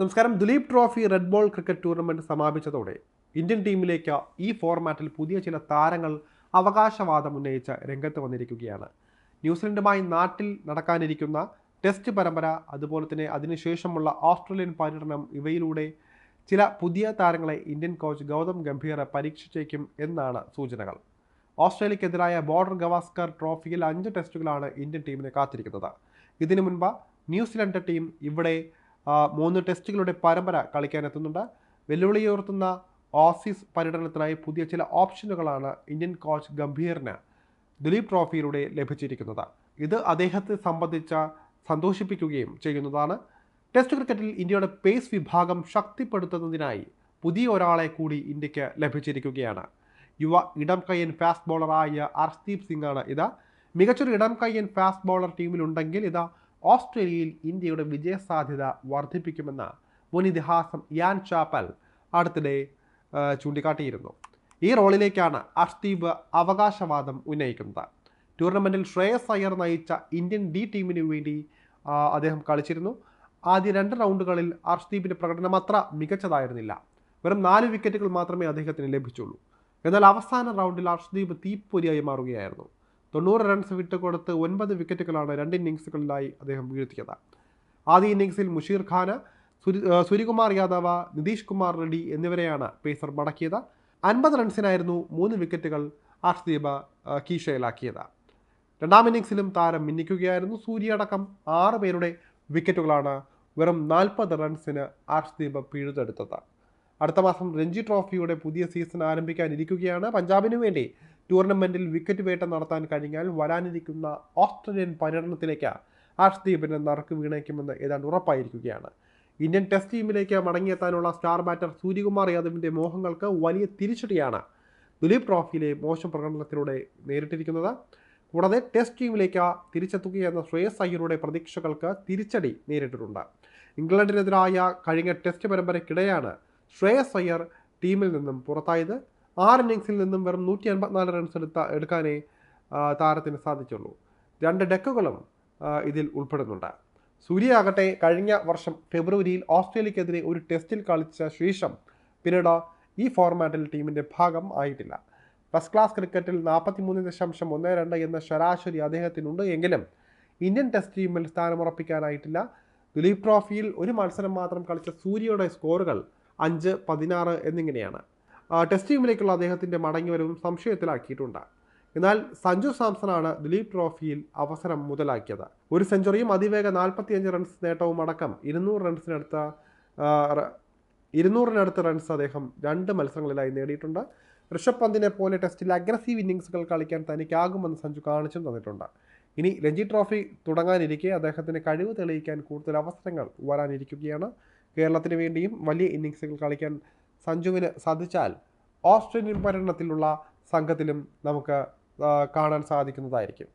നമസ്കാരം. Duleep trophy red ball cricket tournament സമാപിച്ചതോടെ Indian ടീമിലേക്ക് ഈ ഫോർമാറ്റിൽ പുതിയ ചില താരങ്ങൾ അവകാശവാദം ഉന്നയിച്ച് രംഗത്ത് വന്നിരിക്കുകയാണ്. ന്യൂസിലൻഡുമായി നാട്ടിൽ നടക്കാനിരിക്കുന്ന ടെസ്റ്റ് പരമ്പര അതുപോലെ തന്നെ അതിനുശേഷമുള്ള ഓസ്ട്രേലിയൻ പര്യടനം ഇവയിലൂടെ ചില പുതിയ താരങ്ങളെ ഇന്ത്യൻ കോച്ച് ഗൗതം ഗംഭീർ പരീക്ഷിച്ചേക്കും എന്നാണ് സൂചനകൾ. ഓസ്ട്രേലിയക്കെതിരായ ബോർഡർ ഗവാസ്കർ ട്രോഫിയിൽ അഞ്ച് ടെസ്റ്റുകളാണ് ഇന്ത്യൻ ടീമിനെ കാത്തിരിക്കുന്നത്. ഇതിനു മുൻപ് ന്യൂസിലൻഡ് ടീം ഇവിടെ മൂന്ന് ടെസ്റ്റുകളുടെ പരമ്പര കളിക്കാനെത്തുന്നുണ്ട്. വെല്ലുവിളിയുയർത്തുന്ന ഓസീസ് പര്യടനത്തിനായി പുതിയ ചില ഓപ്ഷനുകളാണ് ഇന്ത്യൻ കോച്ച് ഗംഭീറിന് ദിലീപ് ട്രോഫിയിലൂടെ ലഭിച്ചിരിക്കുന്നത്. ഇത് അദ്ദേഹത്തെ സംബന്ധിച്ച സന്തോഷിപ്പിക്കുകയും ചെയ്യുന്നതാണ്. ടെസ്റ്റ് ക്രിക്കറ്റിൽ ഇന്ത്യയുടെ പേസ് വിഭാഗം ശക്തിപ്പെടുത്തുന്നതിനായി പുതിയ ഒരാളെ കൂടി ഇന്ത്യയ്ക്ക് ലഭിച്ചിരിക്കുകയാണ്. യുവ ഇടം കയ്യൻ ഫാസ്റ്റ് ബോളറായ അർഷ്ദീപ് സിംഗാണ് ഇത്. മികച്ചൊരു ഇടം കയ്യൻ ഫാസ്റ്റ് ബോളർ ടീമിലുണ്ടെങ്കിൽ ഇത് ഓസ്ട്രേലിയയിൽ ഇന്ത്യയുടെ വിജയസാധ്യത വർദ്ധിപ്പിക്കുമെന്ന് മുൻ ഇതിഹാസം യാൻ ചാപ്പൽ അടുത്തിടെ ചൂണ്ടിക്കാട്ടിയിരുന്നു. ഈ റോളിലേക്കാണ് അഷ്ദീപ് അവകാശവാദം ഉന്നയിക്കുന്നത്. ടൂർണമെന്റിൽ ശ്രേയസ് അയ്യർ നയിച്ച ഇന്ത്യൻ ഡി ടീമിന് വേണ്ടി അദ്ദേഹം കളിച്ചിരുന്നു. ആദ്യ രണ്ട് റൗണ്ടുകളിൽ അർഷ്ദീപിന്റെ പ്രകടനം അത്ര മികച്ചതായിരുന്നില്ല. വെറും നാല് വിക്കറ്റുകൾ മാത്രമേ അദ്ദേഹത്തിന് ലഭിച്ചുള്ളൂ. എന്നാൽ അവസാന റൗണ്ടിൽ അർഷ്ദീപ് തീപ്പൊരിയായി മാറുകയായിരുന്നു. തൊണ്ണൂറ് റൺസ് വിട്ടുകൊടുത്ത് ഒൻപത് വിക്കറ്റുകളാണ് രണ്ട് ഇന്നിങ്സുകളിലായി അദ്ദേഹം വീഴ്ത്തിയത്. ആദ്യ ഇന്നിങ്സിൽ മുഷീർ ഖാന് സൂര്യകുമാർ യാദവ് നിതീഷ് കുമാർ റെഡ്ഡി എന്നിവരെയാണ് പേസർ മടക്കിയത്. അൻപത് റൺസിനായിരുന്നു മൂന്ന് വിക്കറ്റുകൾ ആർഷ്ദീപ് കീഷയിലാക്കിയത് രണ്ടാം ഇന്നിങ്സിലും താരം മിന്നിക്കുകയായിരുന്നു. സൂര്യയടക്കം ആറ് പേരുടെ വിക്കറ്റുകളാണ് വെറും നാൽപ്പത് റൺസിന് ആർഷ്ദീപ് പിഴുതെടുത്തത്. അടുത്ത മാസം രഞ്ജി ട്രോഫിയുടെ പുതിയ സീസൺ ആരംഭിക്കാനിരിക്കുകയാണ്. പഞ്ചാബിനു വേണ്ടി ടൂർണമെന്റിൽ വിക്കറ്റ് വേട്ട നടത്താൻ കഴിഞ്ഞാൽ വരാനിരിക്കുന്ന ഓസ്ട്രേലിയൻ പര്യടനത്തിലേക്ക് ഹർഷ്ദീപിനെ നറുക്ക് വീണേക്കുമെന്ന് ഏതാണ്ട് ഉറപ്പായിരിക്കുകയാണ്. ഇന്ത്യൻ ടെസ്റ്റ് ടീമിലേക്ക് മടങ്ങിയെത്താനുള്ള സ്റ്റാർ ബാറ്റർ സൂര്യകുമാർ യാദവിന്റെ മോഹങ്ങൾക്ക് വലിയ തിരിച്ചടിയാണ് ദുലീപ് ട്രോഫിയിലെ മോശം പ്രകടനത്തിലൂടെ നേരിട്ടിരിക്കുന്നത്. കൂടാതെ ടെസ്റ്റ് ടീമിലേക്ക് തിരിച്ചെത്തുകയെന്ന ശ്രേയസ് അയ്യരുടെ പ്രതീക്ഷകൾക്ക് തിരിച്ചടി നേരിട്ടിട്ടുണ്ട്. ഇംഗ്ലണ്ടിനെതിരായ കഴിഞ്ഞ ടെസ്റ്റ് പരമ്പരയ്ക്കിടെയാണ് ശ്രേയസ് അയ്യർ ടീമിൽ നിന്നും പുറത്തായത്. ആറ് ഇന്നിങ്സിൽ നിന്നും വെറും നൂറ്റി അൻപത്തിനാല് റൺസ് എടുത്ത എടുക്കാനേ താരത്തിന് സാധിച്ചുള്ളൂ. രണ്ട് ഡെക്കുകളും ഇതിൽ ഉൾപ്പെടുന്നുണ്ട്. സൂര്യ ആകട്ടെ കഴിഞ്ഞ വർഷം ഫെബ്രുവരിയിൽ ഓസ്ട്രേലിയക്കെതിരെ ഒരു ടെസ്റ്റിൽ കളിച്ച ശേഷം പിന്നീട് ഈ ഫോർമാറ്റിൽ ടീമിന്റെ ഭാഗം ആയിട്ടില്ല. ഫസ്റ്റ് ക്ലാസ് ക്രിക്കറ്റിൽ നാൽപ്പത്തി മൂന്ന് ദശാംശം ഒന്ന് രണ്ട് എന്ന ശരാശരി അദ്ദേഹത്തിനുണ്ട് എങ്കിലും ഇന്ത്യൻ ടെസ്റ്റ് ടീമിൽ സ്ഥാനമുറപ്പിക്കാനായിട്ടില്ല. ദിലീപ് ട്രോഫിയിൽ ഒരു മത്സരം മാത്രം കളിച്ച സൂര്യയുടെ സ്കോറുകൾ അഞ്ച് പതിനാറ് എന്നിങ്ങനെയാണ്. ടെസ്റ്റ് ടീമിലേക്കുള്ള അദ്ദേഹത്തിന്റെ മടങ്ങിവരവും സംശയത്തിലാക്കിയിട്ടുണ്ട്. എന്നാൽ സഞ്ജു സാംസണാണ് ദിലീപ് ട്രോഫിയിൽ അവസരം മുതലാക്കിയത്. ഒരു സെഞ്ചുറിയും അതിവേഗ നാൽപ്പത്തിയഞ്ച് റൺസ് നേട്ടവും അടക്കം ഇരുന്നൂറ് റൺസിനടുത്ത ഇരുന്നൂറിനടുത്ത് റൺസ് അദ്ദേഹം രണ്ട് മത്സരങ്ങളിലായി നേടിയിട്ടുണ്ട്. ഋഷഭ് പന്തിനെ പോലെ ടെസ്റ്റിൽ അഗ്രസീവ് ഇന്നിങ്സുകൾ കളിക്കാൻ തനിക്കാകുമെന്ന് സഞ്ജു കാണിച്ചും തന്നിട്ടുണ്ട്. ഇനി രഞ്ജി ട്രോഫി തുടങ്ങാനിരിക്കെ അദ്ദേഹത്തിന് കഴിവ് തെളിയിക്കാൻ കൂടുതൽ അവസരങ്ങൾ വരാനിരിക്കുകയാണ്. കേരളത്തിന് വേണ്ടിയും വലിയ ഇന്നിങ്സുകൾ കളിക്കാൻ സഞ്ജുവിന് സാധിച്ചാൽ ഓസ്ട്രേലിയൻ പര്യടനത്തിലുള്ള സംഘത്തിലും നമുക്ക് കാണാൻ സാധിക്കുന്നതായിരിക്കും.